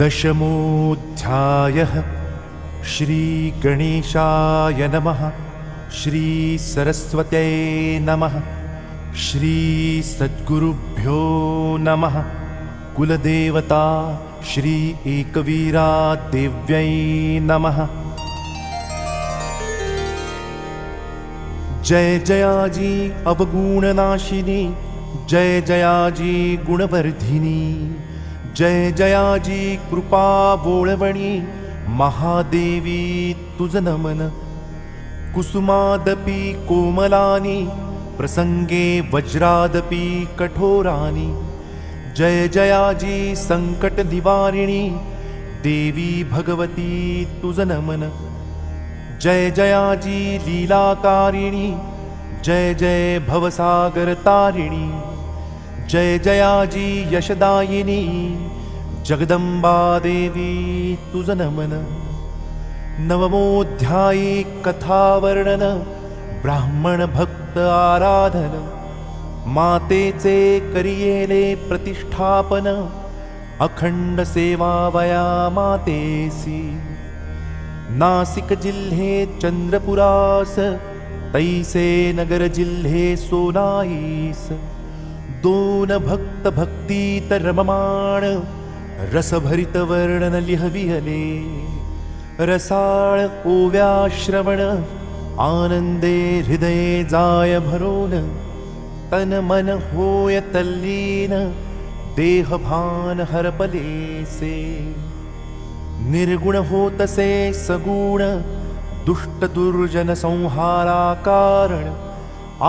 दशमोऽध्यायः श्रीगणेशाय नमः श्रीसरस्वत्यै नमः श्रीसद्गुरुभ्यो नमः कुलदेवता श्री एकवीरा देव्यै नमः। जय जयाजी अवगुणनाशिनी जय जयाजी गुणवर्धिनी जय जयाजी कृपा बोळवणी महादेवी तुझ नमन. कुसुमादपि कोमलानि प्रसङ्गे वज्रादपि कठोरानि. जय जयाजी सङ्कटनिवारिणी देवी भगवती तुझ नमन. जय जयाजी लीलाकारिणी जय जय भवसागरतारिणी जय जयाजी यशदायिनी जगदंबा देवी तुझ नमन। नवमोऽध्यायी कथावर्णन ब्राह्मण भक्त आराधन मातेचे करियेले प्रतिष्ठापन अखंड सेवा वया मातेसी। नासिक जिल्हे चंद्रपुरास तैसे नगर जिल्हे सोनाईस। दोन भक्त भक्तीत रममाण रसाळ ओव्या श्रवण आनंदे हृदये जाय भरोन तन मन होय तल्लीन देहभान हरपलेसे निर्गुण होतसे सगुण दुष्ट दुर्जन संहारा कारण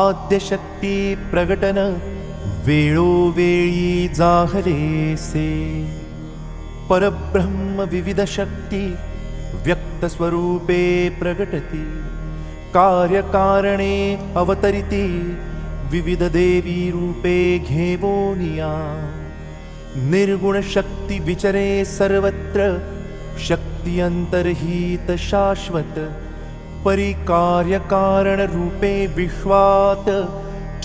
आद्यशक्ती प्रगटन वेळोवेळी जाहलेसे परब्रह्म विविध शक्ती व्यक्तस्वरूपे प्रगटति। कार्यकारणे अवतरिति विविध देवी रूपे घेवोनिया निर्गुणशक्ति विचरे सर्वत्र शक्ति अन्तर्हित शाश्वत। परिकार्यकारणरूपे विश्वात्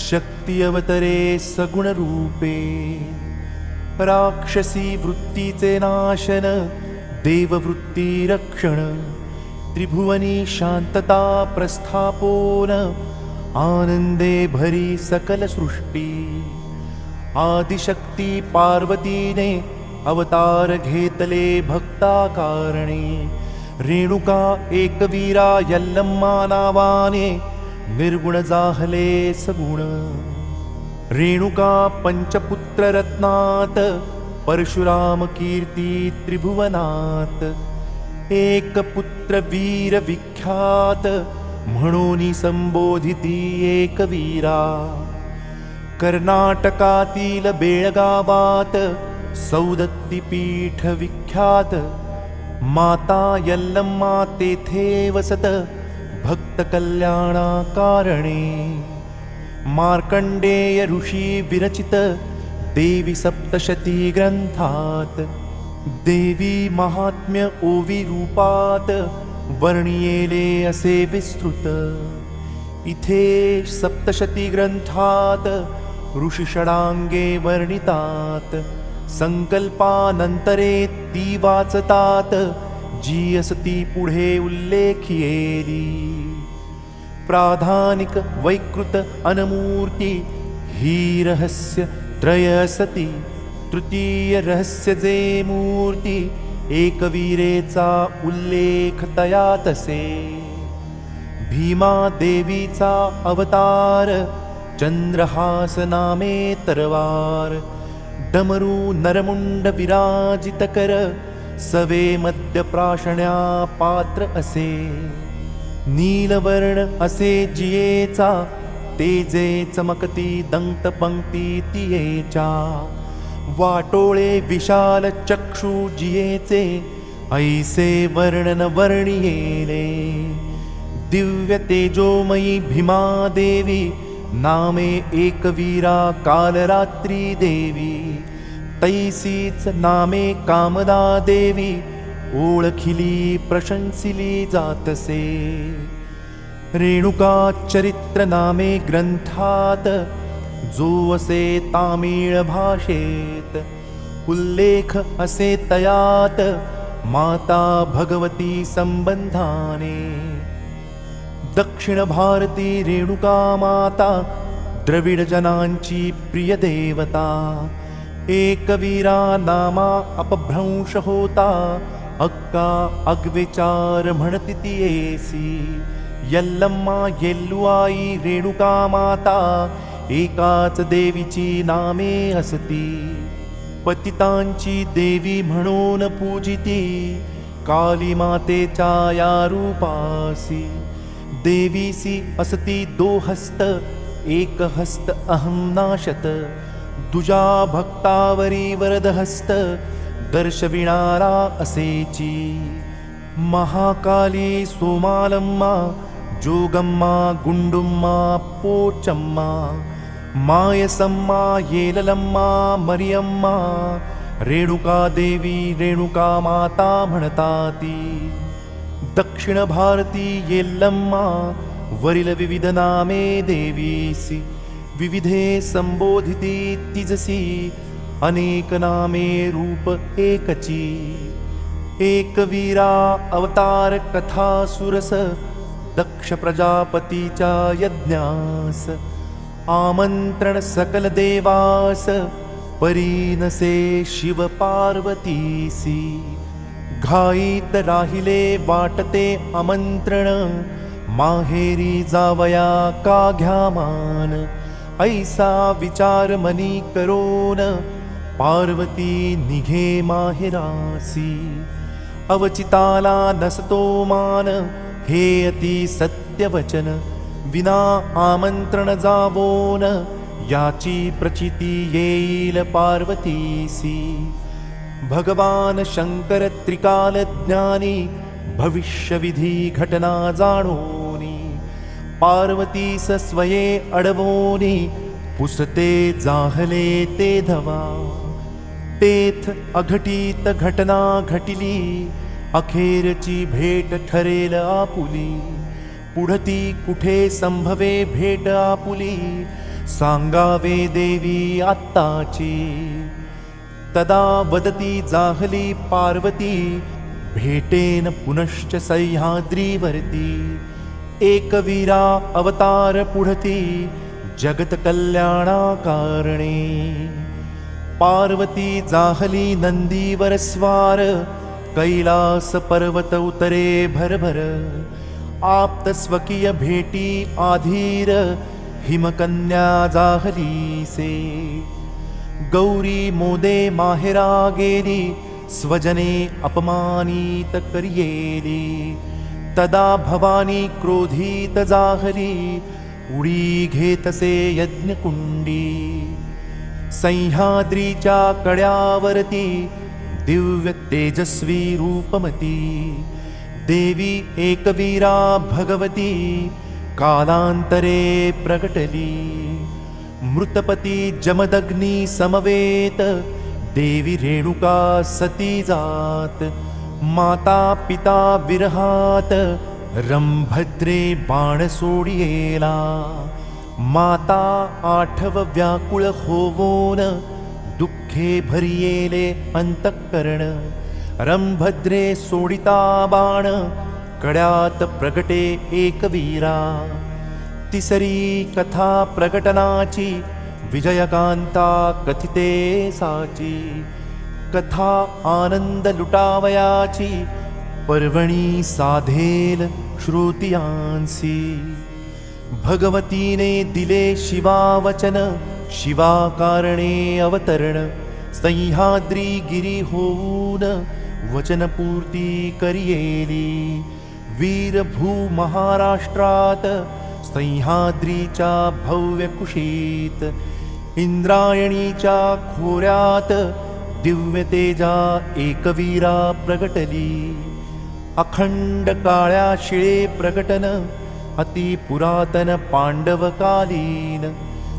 शक्ति अवतरे सगुणरूपे राक्षसी वृत्तीचे नाशन देववृत्तिरक्षण त्रिभुवनी शान्तता प्रस्थापोन आनन्दे भरी सकलसृष्टि आदिशक्ती पार्वतीने अवतार घेतले भक्ताकारणे रेणुका एकवीरा यल्लम्मा नावाने निर्गुण जाहले सगुण। रेणुका पञ्चपुत्ररत्नात् परशुरामकीर्ति त्रिभुवनात्। एकपुत्रवीरविख्यात म्हणोनि संबोधिती एकवीरा। कर्नाटकातील बेळगावात सौदत्तिपीठ विख्यात माता यल्लम्मा तेथे वसत भक्तकल्याणाकारणे मार्कण्डेय ऋषी विरचित देवी सप्तशती ग्रन्थात् देवी महात्म्य ओवी रूपात। वर्णियेले असे विस्तृत। इथे सप्तशती ग्रंथात ऋषिषडाङ्गे वर्णितात। संकल्पानंतरे ती वाचतात। जी असती पुढे उल्लेखियेली प्राधानिक वैकृत अनमूर्ती ही रहस्य त्रय असती तृतीय रहस्य जे मूर्ती एकवीरेचा उल्लेख तयातसे भीमा देवीचा अवतार चंद्रहास नामे तरवार डमरू नरमुंड विराजित कर सवे मध्यप्राशण्या पात्र असे। नीलवर्ण असे जियेचा तेजे चमकती दंत पंक्ती तियेच्या. वाटोळे विशाल चक्षु जियेचे ऐसे वर्णन वर्णियेले. दिव्य तेजोमयी भीमा देवी नामे एकवीरा कालरात्री देवी. तैसीच नामे कामदा देवी ओळखिली प्रशंसिली जातसे। रेणुका चरित्र नामे ग्रंथात जो असे तामिळ भाषेत। उल्लेख असे तयात माता भगवती संबंधाने। दक्षिण भारती रेणुका माता द्रविड जनांची प्रिय देवता। एकवीरा नामा अपभ्रंश होता अक्का अग्विचार म्हणती ती येसी यल्लम्मा येल्लुआई रेणुका माता एकाच देवीची नामे असती पतितांची देवी म्हणून पूजिती काली मातेच्या या रूपासी देवीसी असती दो हस्त एक हस्त अहं नाशत दुजा भक्तावरी वरदहस्त दर्शविणारा असेची. महाकाली सोमालम्मा जोगम्मा गुंडुम्मा पोचम्मा मायसम्मा येललम्मा मरियम्मा रेणुका देवी रेणुका माता म्हणताती. दक्षिण भारती येल्लम्मा वरील विविध नामे देवीसी. विविधे संबोधिती तिजसी. अनेक नामे रूप एकची। एकवीरा अवतार कथा सुरस दक्ष प्रजापतीच्या यज्ञास। आमंत्रण सकल देवास परीनसे शिव पार्वतीसी। घाईत राहिले वाटते आमंत्रण माहेरी जावया का घ्या मान ऐसा विचार मनी करोन पार्वती निघे माहेरासी अवचिताला नसतो मान हे अति सत्यवचन विना आमंत्रण जावोन याची प्रचिती येईल पार्वतीसी. भगवान शंकर त्रिकाल ज्ञानी भविष्यविधी घटना जाणोनी स स्वये अडवोनी पुसते जाहले ते धवा. तेथ अघटित घटना घटिली. अखेरची भेट ठरेल आपुली. पुढती कुठे संभवे भेट आपुली. सांगावे देवी आत्ताची. तदा वदती जाहली पार्वती. भेटेन पुनश्च सह्याद्रीवरती. एकवीरा अवतार पुढती. जगतकल्याणाकारणे पार्वती जाहली नंदीवर स्वार कैलास पर्वत उतरे भरभर। आप्त आधीर हिमकन्या जाहली से। गौरी मोदे माहेरा गेली स्वजने अपमानित करियेली। तदा भवानी क्रोधीत जाहली उडी घेतसे यज्ञकुंडी सह्याद्रीच्या कड्यावरती दिव्य तेजस्वी रूपमती। देवी एकवीरा भगवती कालांतरे प्रगटली मृतपती जमदग्नी समवेत देवी रेणुका सती जात माता पिता विरहात रंभद्रे बाण सोडियेला माता आठव व्याकुळ होवोन दुःखे भरियेले अंतःकरण रंभद्रे सोडिता बाण कड्यात प्रगटे एकवीरा। तिसरी कथा प्रकटनाची विजयकांता कथिते साची। कथा आनंद लुटावयाची पर्वणी साधेल श्रुतियांसी भगवतीने दिले शिवावचन शिवाकारणे अवतरण सह्याद्री गिरी होऊन वचनपूर्ती करियेली। वीरभू महाराष्ट्रात सह्याद्रीच्या भव्य कुशीत इंद्रायणीच्या खोऱ्यात दिव्य तेजा एकवीरा प्रगटली। अखंड काळ्या शिळे प्रकटन अति पुरातन पांडवकालीन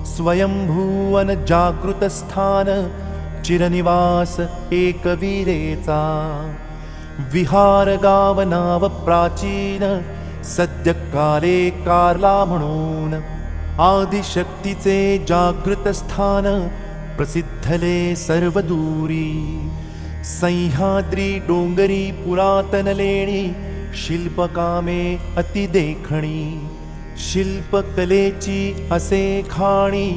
स्वयंभूवन जागृत स्थान चिरनिवास एकवीरेचा। विहार गाव नाव प्राचीन सद्य काले कारला म्हणून आदिशक्तीचे जागृत स्थान प्रसिद्धले सर्वदूरी। सह्याद्री डोंगरी पुरातनलेणी शिल्पकामे अतिदेखणी शिल्पकलेची असे खाणी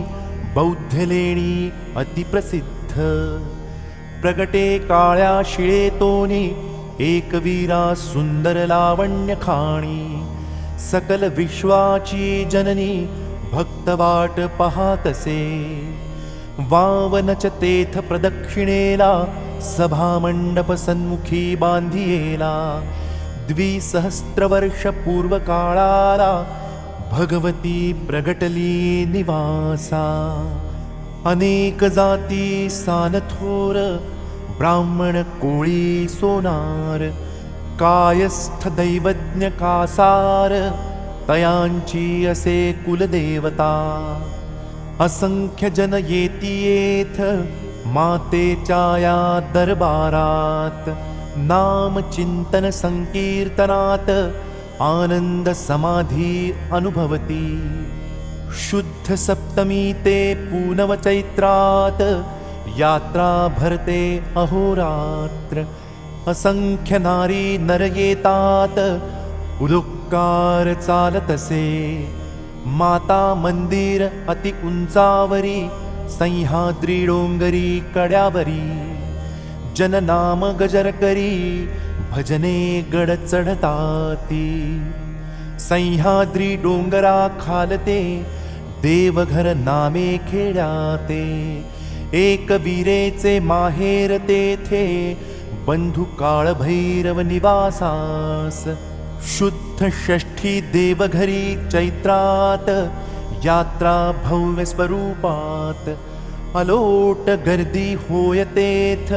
बौद्धलेणी अतिप्रसिद्ध प्रगटे काळ्या शिळेतोनी एकवीरा सुंदर लावण्य खाणी सकल विश्वाची जननी भक्तवाट पहातसे वावनच तेथ प्रदक्षिणेला सभामण्डप सन्मुखी बान्धियेला द्विसहस्रवर्षपूर्वकाळाला भगवती प्रगटली निवासा। अनेक जाती सानथोर ब्राह्मण कोळी सोनार कायस्थ दैवज्ञ कासार तयांची असे कुलदेवता। असंख्य जन येती येथ मातेच्या या दरबारात नाम चिंतन संकीर्तनात आनंद समाधी अनुभवती। शुद्ध सप्तमी ते पूनव चैत्रात यात्रा भरते अहोरात्र। असंख्य नारी नर येतात उदुक्कार चालतसे। माता मंदिर अति उंचावरी सह्याद्री डोंगरी कड्यावरी जननाम गजर करी भजने गड चढताती सह्याद्री डोंगरा खालते देवघर नामे खेड्याते। एक वीरेचे माहेर तेथे बंधु काळ भैरव निवासास। शुद्ध षष्ठी देवघरी चैत्रात यात्रा भव्य स्वरूपात। अलोट गर्दी होयतेथ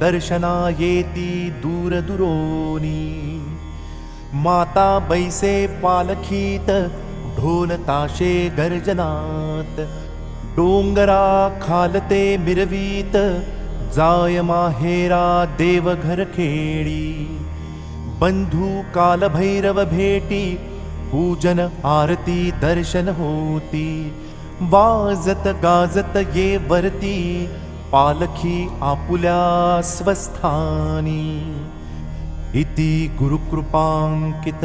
दर्शना येती दूर दुरोनी माता बैसे पालखीत ढोल ताशे गर्जनात। डोंगरा खालते मिरवीत जाय माहेरा देवघर खेडी। बंधू कालभैरव भेटी पूजन आरती दर्शन होती। वाजत गाजत ये वरती पालखी आपुल्या स्वस्थानी इति गुरुकृपाङ्कित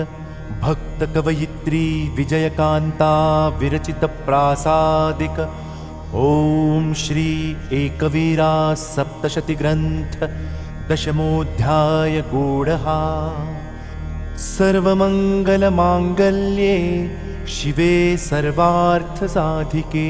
भक्तकवयित्री विजयकान्ता विरचितप्रासादिक। ॐ श्री एकवीरा सप्तशतिग्रन्थ दशमोऽध्याय गूढः सर्वमङ्गलमाङ्गल्ये शिवे सर्वार्थसाधिके